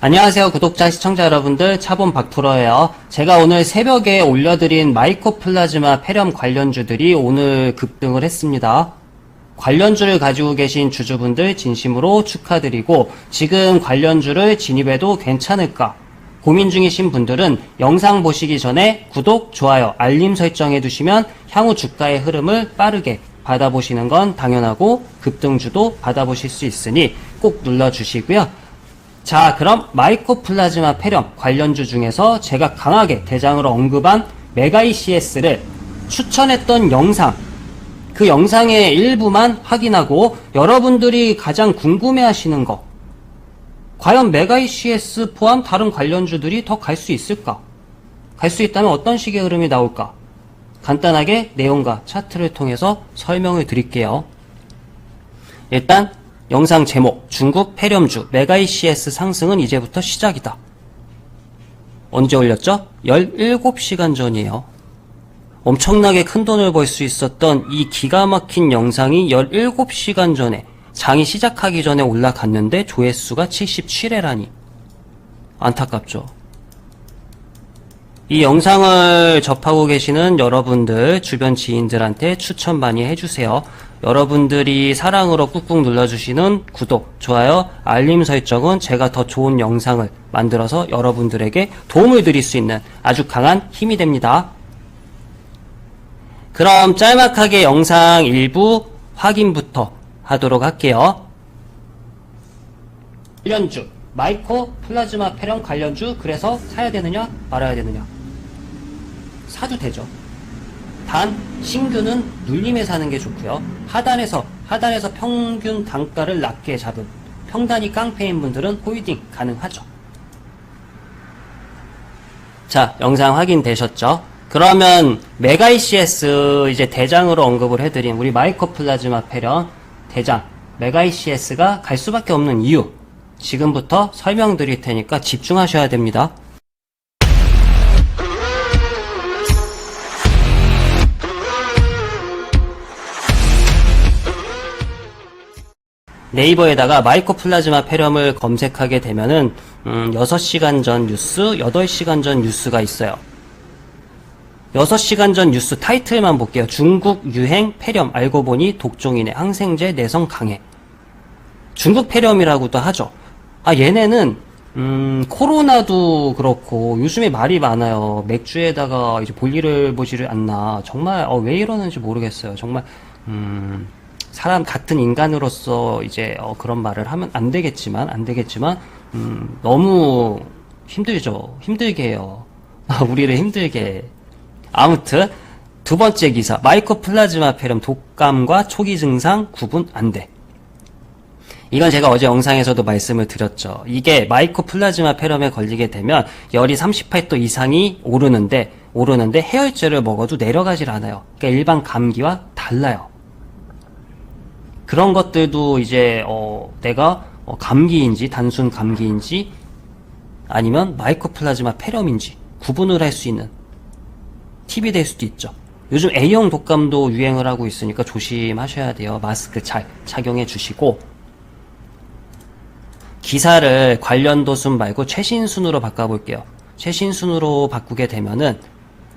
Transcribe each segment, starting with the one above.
안녕하세요 구독자 시청자 여러분들. 차본 박프로예요. 제가 오늘 새벽에 올려드린 마이코플라즈마 폐렴 관련주들이 오늘 급등을 했습니다. 관련주를 가지고 계신 주주분들 진심으로 축하드리고 지금 관련주를 진입해도 괜찮을까 고민 중이신 분들은 영상 보시기 전에 구독, 좋아요, 알림 설정해 두시면 향후 주가의 흐름을 빠르게 받아보시는 건 당연하고 급등주도 받아보실 수 있으니 꼭 눌러주시고요. 자, 그럼 마이코플라즈마 폐렴 관련주 중에서 제가 강하게 대장으로 언급한 메가이CS를 추천했던 영상, 그 영상의 일부만 확인하고 여러분들이 가장 궁금해 하시는 거, 과연 메가이CS 포함 다른 관련주들이 더 갈 수 있을까? 갈 수 있다면 어떤 식의 흐름이 나올까? 간단하게 내용과 차트를 통해서 설명을 드릴게요. 일단 영상 제목 중국 폐렴주 메가이CS 상승은 이제부터 시작이다. 언제 올렸죠? 17시간 전이에요. 엄청나게 큰 돈을 벌 수 있었던 이 기가 막힌 영상이 17시간 전에 장이 시작하기 전에 올라갔는데 조회수가 77회라니. 안타깝죠. 이 영상을 접하고 계시는 여러분들, 주변 지인들한테 추천 많이 해주세요. 여러분들이 사랑으로 꾹꾹 눌러주시는 구독, 좋아요, 알림 설정은 제가 더 좋은 영상을 만들어서 여러분들에게 도움을 드릴 수 있는 아주 강한 힘이 됩니다. 그럼 짤막하게 영상 일부 확인부터 하도록 할게요. 관련주, 마이코 플라즈마 폐렴 관련주, 그래서 사야 되느냐, 말아야 되느냐. 사도 되죠. 단, 신규는 눌림에 사는 게 좋고요. 하단에서, 하단에서 평균 단가를 낮게 잡은 평단이 깡패인 분들은 홀딩 가능하죠. 자, 영상 확인되셨죠? 그러면 메가이CS 이제 대장으로 언급을 해드린 우리 마이코플라즈마 폐렴 대장 메가이CS가 갈 수밖에 없는 이유 지금부터 설명드릴 테니까 집중하셔야 됩니다. 네이버에다가 마이코플라즈마 폐렴을 검색하게 되면은 음, 6시간 전 뉴스, 8시간 전 뉴스가 있어요. 6시간 전 뉴스 타이틀만 볼게요. 중국 유행 폐렴 알고 보니 독종인의 항생제 내성 강해. 중국 폐렴이라고도 하죠. 아 얘네는 음, 코로나도 그렇고 요즘에 말이 많아요. 맥주에다가 이제 볼일을 보지를 않나. 정말 어, 왜 이러는지 모르겠어요. 정말 음, 사람 같은 인간으로서 이제 어, 그런 말을 하면 안 되겠지만 안 되겠지만 음, 너무 힘들죠. 힘들게 해요. 우리를 힘들게. 해. 아무튼 두 번째 기사 마이코플라즈마 폐렴 독감과 초기 증상 구분 안 돼. 이건 제가 어제 영상에서도 말씀을 드렸죠. 이게 마이코플라즈마 폐렴에 걸리게 되면 열이 38도 이상이 오르는데 오르는데 해열제를 먹어도 내려가질 않아요. 그러니까 일반 감기와 달라요. 그런 것들도 이제 어, 내가 어, 감기인지 단순 감기인지 아니면 마이코플라즈마 폐렴인지 구분을 할 수 있는 팁이 될 수도 있죠. 요즘 A형 독감도 유행을 하고 있으니까 조심하셔야 돼요. 마스크 잘 착용해 주시고 기사를 관련 도순 말고 최신 순으로 바꿔볼게요. 최신 순으로 바꾸게 되면은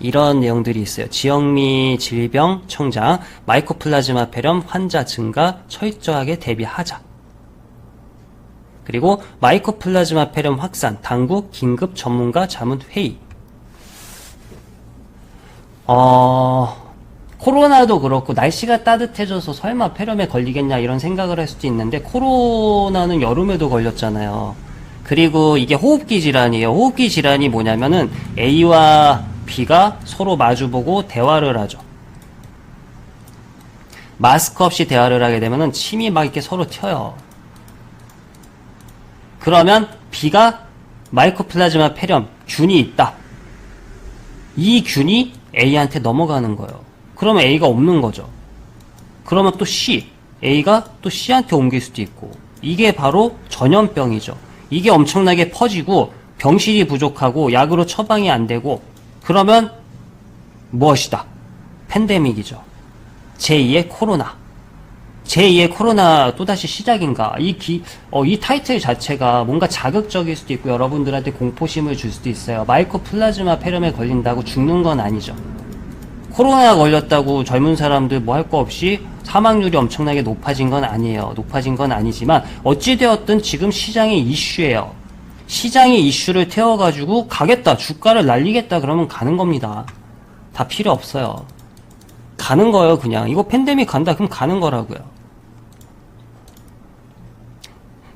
이런 내용들이 있어요. 지역미 질병 청장 마이코플라즈마 폐렴 환자 증가 철저하게 대비하자. 그리고 마이코플라즈마 폐렴 확산 당국 긴급 전문가 자문 회의. 어, 코로나도 그렇고 날씨가 따뜻해져서 설마 폐렴에 걸리겠냐 이런 생각을 할 수도 있는데 코로나는 여름에도 걸렸잖아요. 그리고 이게 호흡기 질환이에요. 호흡기 질환이 뭐냐면은 A와 B가 서로 마주보고 대화를 하죠. 마스크 없이 대화를 하게 되면은 침이 막 이렇게 서로 튀어요. 그러면 B가 마이코플라즈마 폐렴 균이 있다. 이 균이 A한테 넘어가는 거예요. 그러면 A가 없는 거죠. 그러면 또 C, A가 또 C한테 옮길 수도 있고 이게 바로 전염병이죠. 이게 엄청나게 퍼지고 병실이 부족하고 약으로 처방이 안 되고 그러면 무엇이다? 팬데믹이죠. 제2의 코로나. 제2의 코로나 또다시 시작인가? 이 기, 어, 이 타이틀 자체가 뭔가 자극적일 수도 있고 여러분들한테 공포심을 줄 수도 있어요. 마이코 플라즈마 폐렴에 걸린다고 죽는 건 아니죠. 코로나 걸렸다고 젊은 사람들 뭐 할 거 없이 사망률이 엄청나게 높아진 건 아니에요. 높아진 건 아니지만 어찌되었든 지금 시장의 이슈예요. 시장의 이슈를 태워가지고 가겠다, 주가를 날리겠다 그러면 가는 겁니다. 다 필요 없어요. 가는 거예요, 그냥. 이거 팬데믹 간다, 그럼 가는 거라고요.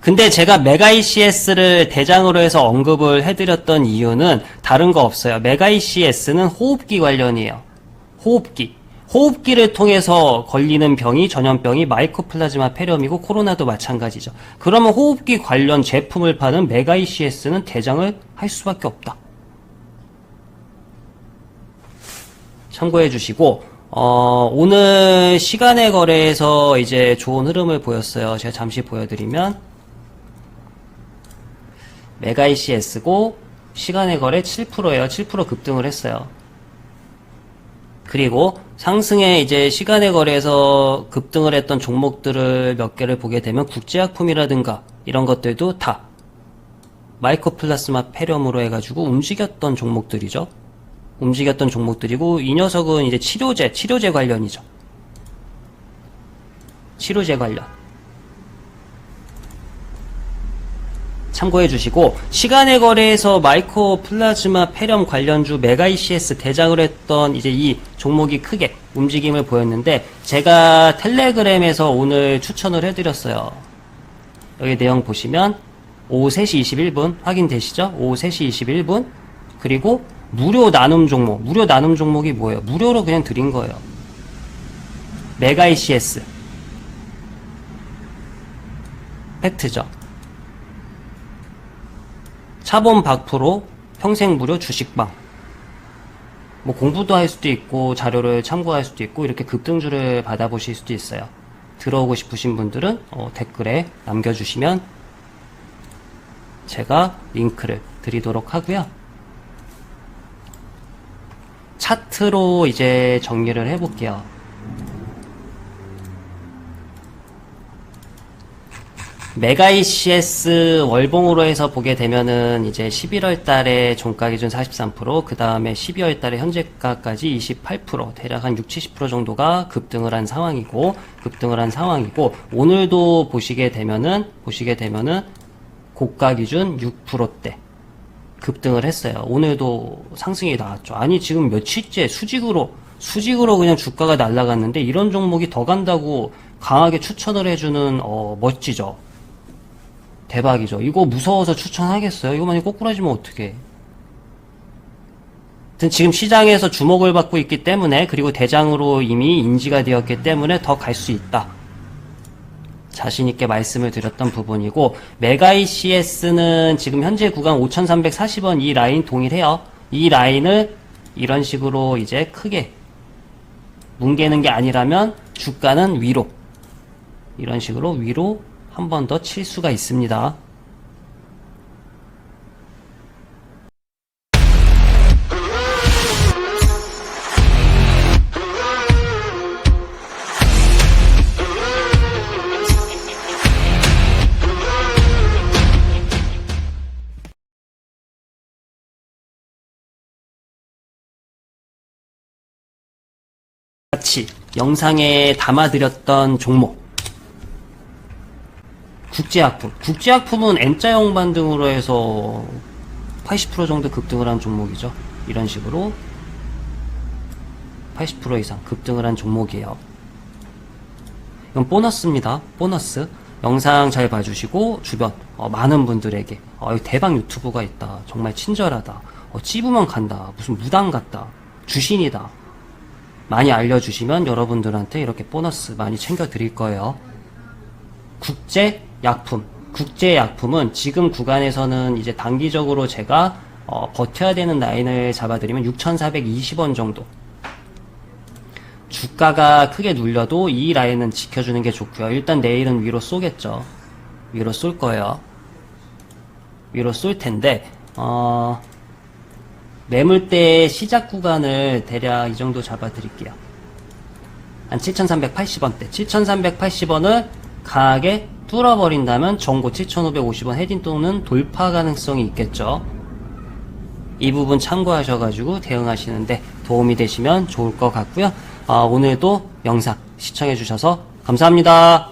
근데 제가 메가 ECS를 대장으로 해서 언급을 해드렸던 이유는 다른 거 없어요. 메가 ECS는 호흡기 관련이에요. 호흡기. 호흡기를 통해서 걸리는 병이 전염병이 마이코플라즈마 폐렴이고 코로나도 마찬가지죠. 그러면 호흡기 관련 제품을 파는 메가 ECS는 대장을 할 수밖에 없다. 참고해 주시고 어, 오늘 시간의 거래에서 이제 좋은 흐름을 보였어요. 제가 잠시 보여드리면 메가 ECS고 시간의 거래 7%예요. 7% 급등을 했어요. 그리고 상승에 이제 시간의 거래에서 급등을 했던 종목들을 몇 개를 보게 되면 국제약품이라든가 이런 것들도 다 마이코플라스마 폐렴으로 해가지고 움직였던 종목들이죠. 움직였던 종목들이고 이 녀석은 이제 치료제, 치료제 관련이죠. 치료제 관련. 참고해 주시고 시간의 거래에서 마이코 플라즈마 폐렴 관련주 메가 ECS 대장을 했던 이제 이 종목이 크게 움직임을 보였는데 제가 텔레그램에서 오늘 추천을 해드렸어요. 여기 내용 보시면 오후 3시 21분 확인되시죠? 오후 3시 21분 그리고 무료 나눔 종목 무료 나눔 종목이 뭐예요? 무료로 그냥 드린 거예요. 메가 ECS 팩트죠. 차범 박프로 평생 무료 주식방. 뭐 공부도 할 수도 있고 자료를 참고할 수도 있고 이렇게 급등주를 받아보실 수도 있어요. 들어오고 싶으신 분들은 어, 댓글에 남겨주시면 제가 링크를 드리도록 하고요. 차트로 이제 정리를 해볼게요. 메가 ECS 월봉으로 해서 보게 되면은 이제 11월 달에 종가 기준 43%, 그 다음에 12월 달에 현재가까지 28%, 대략 한 60, 70% 정도가 급등을 한 상황이고, 급등을 한 상황이고, 오늘도 보시게 되면은, 보시게 되면은, 고가 기준 6%대 급등을 했어요. 오늘도 상승이 나왔죠. 아니, 지금 며칠째 수직으로, 수직으로 그냥 주가가 날아갔는데, 이런 종목이 더 간다고 강하게 추천을 해주는, 어, 멋지죠. 대박이죠. 이거 무서워서 추천하겠어요? 이거 만약 꼬꾸라지면 어떡해. 지금 시장에서 주목을 받고 있기 때문에 그리고 대장으로 이미 인지가 되었기 때문에 더 갈 수 있다. 자신있게 말씀을 드렸던 부분이고 메가 ECS는 지금 현재 구간 5340원 이 라인 동일해요. 이 라인을 이런 식으로 이제 크게 뭉개는 게 아니라면 주가는 위로 이런 식으로 위로 한 번 더 칠 수가 있습니다. 같이 영상에 담아드렸던 종목 국제약품. 국제약품은 N자형 반등으로 해서 80% 정도 급등을 한 종목이죠. 이런 식으로 80% 이상 급등을 한 종목이에요. 이건 보너스입니다. 보너스. 영상 잘 봐주시고 주변 어, 많은 분들에게 어, 대박 유튜브가 있다. 정말 친절하다. 어, 찝으면 간다. 무슨 무당 같다. 주신이다. 많이 알려주시면 여러분들한테 이렇게 보너스 많이 챙겨 드릴 거예요. 국제 약품. 국제 약품은 지금 구간에서는 이제 단기적으로 제가 어, 버텨야 되는 라인을 잡아드리면 6,420원 정도. 주가가 크게 눌려도 이 라인은 지켜주는 게 좋고요. 일단 내일은 위로 쏘겠죠. 위로 쏠 거예요. 위로 쏠 텐데 어, 매물대 시작 구간을 대략 이 정도 잡아드릴게요. 한 7,380원대, 7,380원을 강하게 뚫어버린다면 전고 7,550원 헤딩 또는 돌파 가능성이 있겠죠. 이 부분 참고하셔가지고 대응하시는데 도움이 되시면 좋을 것 같고요. 아, 오늘도 영상 시청해주셔서 감사합니다.